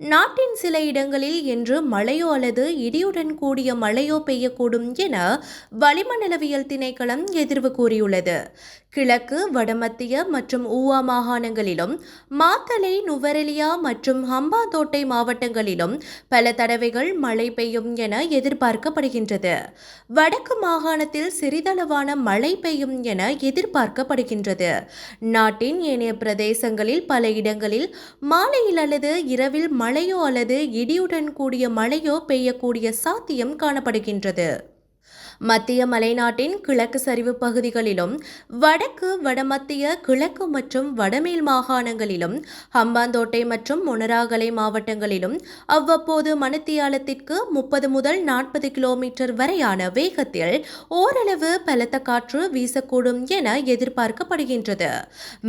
நாட்டின் சில இடங்களில் இன்று மழையோ அல்லது இடியுடன் கூடிய மழையோ பெய்யக்கூடும் என வளிமண்டலவியல் திணைக்களம் எதிர்வு கூறியுள்ளது. கிழக்கு வடமத்திய மற்றும் ஊவா மாகாணங்களிலும் மாத்தலை நுவரெலியா மற்றும் ஹம்பாந்தோட்டை மாவட்டங்களிலும் பல தடவைகள் மழை பெய்யும் என எதிர்பார்க்கப்படுகின்றது. வடக்கு மாகாணத்தில் சிறிதளவான மழை பெய்யும் என எதிர்பார்க்கப்படுகின்றது. நாட்டின் ஏனைய பிரதேசங்களில் பல இடங்களில் மாலையில் அல்லது இரவில் மழையோ அல்லது இடியுடன் கூடிய மழையோ பெய்யக்கூடிய சாத்தியம் காணப்படுகின்றது. மத்திய மலைநாட்டின் கிழக்கு சரிவு பகுதிகளிலும் வடக்கு வடமத்திய கிழக்கு மற்றும் வடமேல் மாகாணங்களிலும் ஹம்பாந்தோட்டை மற்றும் மொனராகலை மாவட்டங்களிலும் அவ்வப்போது மணித்தியாலத்திற்கு முப்பது முதல் நாற்பது கிலோமீட்டர் வரையான வேகத்தில் ஓரளவு பலத்த காற்று வீசக்கூடும் என எதிர்பார்க்கப்படுகின்றது.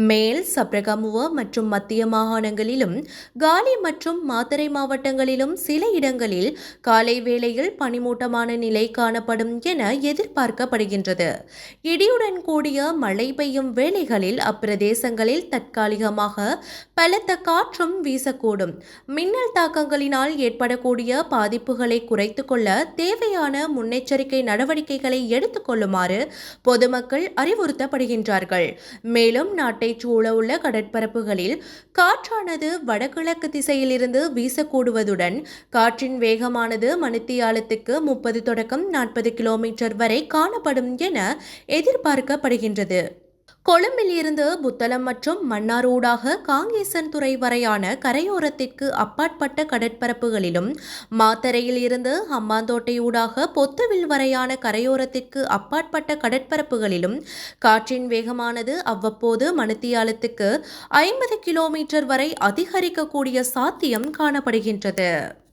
மேல் சப்ரகமுவ மற்றும் மத்திய மாகாணங்களிலும் காலி மற்றும் மாத்தறை மாவட்டங்களிலும் சில இடங்களில் காலை வேளையில் பனிமூட்டமான நிலை காணப்படும் என எதிர்பார்க்கப்படுகின்றது. இடியுடன் கூடிய மழை பெய்யும் வேளைகளில் அப்பிரதேசங்களில் தற்காலிகமாக பலத்த காற்றும் வீசக்கூடும். மின்னல் தாக்கங்களினால் ஏற்படக்கூடிய பாதிப்புகளை குறைத்துக் கொள்ள தேவையான முன்னெச்சரிக்கை நடவடிக்கைகளை எடுத்துக் கொள்ளுமாறு பொதுமக்கள் அறிவுறுத்தப்படுகின்றார்கள். மேலும் நாட்டை சூழ உள்ள கடற்பரப்புகளில் காற்றானது வடகிழக்கு திசையிலிருந்து வீசக்கூடுவதுடன் காற்றின் வேகமானது மணித்தியாலத்துக்கு முப்பது தொடக்கம் நாற்பது கிலோமீட்டர் வரை காணப்படும் என எதிர்பார்க்கப்படுகின்றது. கொழும்பில் இருந்து புத்தளம் மற்றும் மன்னார் ஊடாக காங்கேசன் துறை வரையான கரையோரத்திற்கு அப்பாற்பட்ட கடற்பரப்புகளிலும் மாத்தரையில் இருந்து ஹம்பாந்தோட்டை ஊடாக பொத்துவில் வரையான கரையோரத்திற்கு அப்பாற்பட்ட கடற்பரப்புகளிலும் காற்றின் வேகமானது அவ்வப்போது மணித்தியாலத்துக்கு ஐம்பது கிலோமீட்டர் வரை அதிகரிக்கக்கூடிய சாத்தியம் காணப்படுகின்றது.